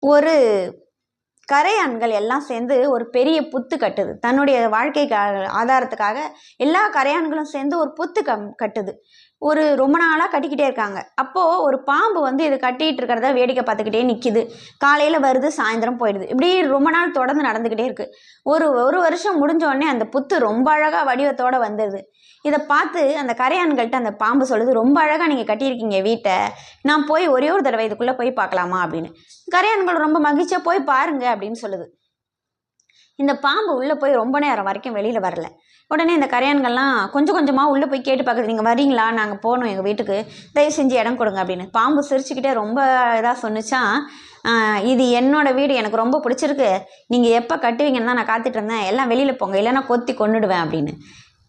ஒரு கரையான்கள் எல்லாம் சேர்ந்து ஒரு பெரிய புத்து கட்டுது. தன்னுடைய வாழ்க்கைக்கு ஆதாரத்துக்காக எல்லா கரையான்களும் சேர்ந்து ஒரு புத்து கம் கட்டுது. ஒரு ரொம்ப நாளாக கட்டிக்கிட்டே இருக்காங்க. அப்போது ஒரு பாம்பு வந்து இது கட்டிகிட்டு இருக்கிறத வேடிக்கை பார்த்துக்கிட்டே நிற்கிது காலையில் வருது சாயந்தரம் போயிடுது. இப்படி ரொம்ப நாள் தொடர்ந்து நடந்துக்கிட்டே இருக்குது ஒரு ஒரு வருஷம் முடிஞ்சோடனே அந்த புத்து ரொம்ப அழகாக வடிவத்தோடு வந்துடுது இதை பார்த்து அந்த கரையான்கள்ட்ட அந்த பாம்பு சொல்லுது ரொம்ப அழகாக நீங்கள் கட்டியிருக்கீங்க வீட்டை. நான் போய் ஒரே ஒரு தடவை இதுக்குள்ளே போய் பார்க்கலாமா? அப்படின்னு. கரையான்கள் ரொம்ப மகிழ்ச்சியாக போய் பாருங்க அப்படின்னு சொல்லுது. இந்த பாம்பு உள்ளே போய் ரொம்ப நேரம் வரைக்கும் வெளியில் வரல. உடனே இந்த கரையான்கள்லாம் கொஞ்சம் கொஞ்சமாக உள்ளே போய் கேட்டு பார்க்குறது நீங்கள் வரீங்களா நாங்கள் போகணும் எங்கள் வீட்டுக்கு. தயவு செஞ்சு இடம் கொடுங்க அப்படின்னு. பாம்பு சிரிச்சுக்கிட்டே ரொம்ப இதாக சொன்னிச்சா இது என்னோட வீடு. எனக்கு ரொம்ப பிடிச்சிருக்கு. நீங்கள் எப்போ கட்டுவீங்கன்னு தான் நான் காத்துட்டு இருந்தேன். எல்லாம் வெளியில் போங்க. இல்லைன்னா கொத்தி கொன்னுடுவேன் அப்படின்னு.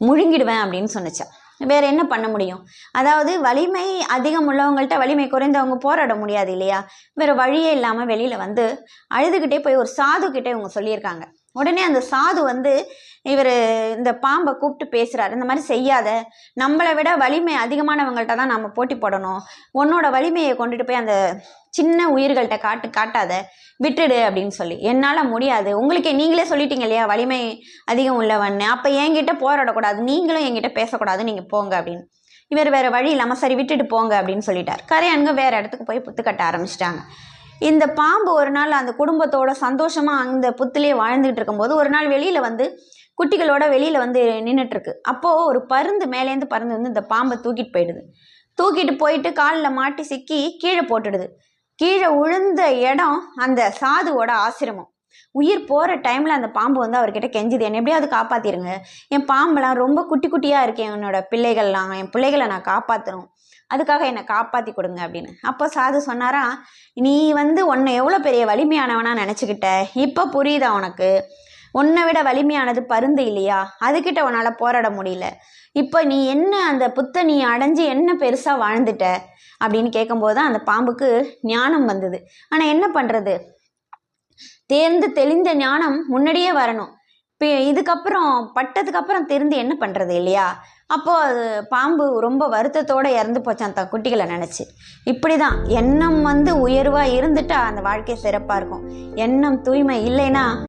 முழுங்கிடுவேன் அப்படின்னு சொன்னிச்சா. வேறு என்ன பண்ண முடியும்? அதாவது வலிமை அதிகம் உள்ளவங்கள்ட்ட வலிமை குறைந்தவங்க போராட முடியாது இல்லையா? வேறு வழியே இல்லாமல் வெளியில் வந்து அழுதுகிட்டே போய் ஒரு சாதுக்கிட்டே இவங்க சொல்லியிருக்காங்க. உடனே அந்த சாது வந்து இவர் இந்த பாம்பை கூப்பிட்டு பேசுகிறாரு இந்த மாதிரி செய்யாத. நம்மளை விட வலிமை அதிகமானவங்கள்ட்ட தான் நம்ம போட்டி போடணும். உன்னோட வலிமையை கொண்டுட்டு போய் அந்த சின்ன உயிர்கள்ட்ட காட்டு காட்டாத. விட்டுடு அப்படின்னு சொல்லி. என்னால் முடியாது. உங்களுக்கே நீங்களே சொல்லிட்டீங்க இல்லையா? வலிமை அதிகம் உள்ளவன்னு. அப்போ என்கிட்ட போராடக்கூடாது. நீங்களும் என்கிட்ட பேசக்கூடாது. நீங்கள் போங்க அப்படின்னு. இவர் வேறு வழி இல்லாமல் சரி விட்டுட்டு போங்க அப்படின்னு சொல்லிட்டார். கரையானுங்க வேறு இடத்துக்கு போய் புத்து கட்ட ஆரம்பிச்சிட்டாங்க. இந்த பாம்பு ஒரு நாள் அந்த குடும்பத்தோட சந்தோஷமாக அந்த புத்துலேயே வாழ்ந்துகிட்டு இருக்கும்போது ஒரு நாள் வெளியில் வந்து குட்டிகளோட வெளியில் வந்து நின்றுட்டுருக்கு அப்போது ஒரு பருந்து மேலேருந்து பருந்து வந்து இந்த பாம்பை தூக்கிட்டு போயிடுது. தூக்கிட்டு போயிட்டு காலில் மாட்டி சிக்கி கீழே போட்டுடுது. கீழே விழுந்த இடம் அந்த சாதுவோட ஆசிரமம். உயிர் போகிற டைமில் அந்த பாம்பு வந்து அவர்கிட்ட கெஞ்சுது. என்னை எப்படியாவது காப்பாற்றிருங்க என் பாம்பெல்லாம் ரொம்ப குட்டி குட்டியாக இருக்கேன் என்னோட பிள்ளைகள்லாம் என் பிள்ளைகளை நான் காப்பாற்றணும் அதுக்காக என்னை காப்பாற்றி கொடுங்க அப்படின்னு. அப்போ சாது சொன்னாரா நீ வந்து உன்னை எவ்வளோ பெரிய வலிமையானவனா நினச்சிக்கிட்ட? இப்போ புரியுதா உனக்கு? உன்னை விட வலிமையானது பருந்து இல்லையா? அதுக்கிட்ட உன்னால் போராட முடியல. இப்போ நீ என்ன அந்த புத்த நீ அடைஞ்சு என்ன பெருசாக வாழ்ந்துட்ட? அப்படின்னு கேட்கும்போது தான் அந்த பாம்புக்கு ஞானம் வந்தது. ஆனால் என்ன பண்ணுறது தேர்ந்து தெளிந்த ஞானம் முன்னாடியே வரணும். இப்போ இதுக்கப்புறம் பட்டதுக்கு அப்புறம் தெரிந்து என்ன பண்ணுறது இல்லையா? அப்போது அது பாம்பு ரொம்ப வருத்தத்தோடு இறந்து போச்சான் தன் குட்டிகளை நினச்சி. இப்படி தான் எண்ணம் வந்து உயர்வாக இருந்துட்டா அந்த வாழ்க்கை சிறப்பாக இருக்கும். எண்ணம் தூய்மை இல்லைன்னா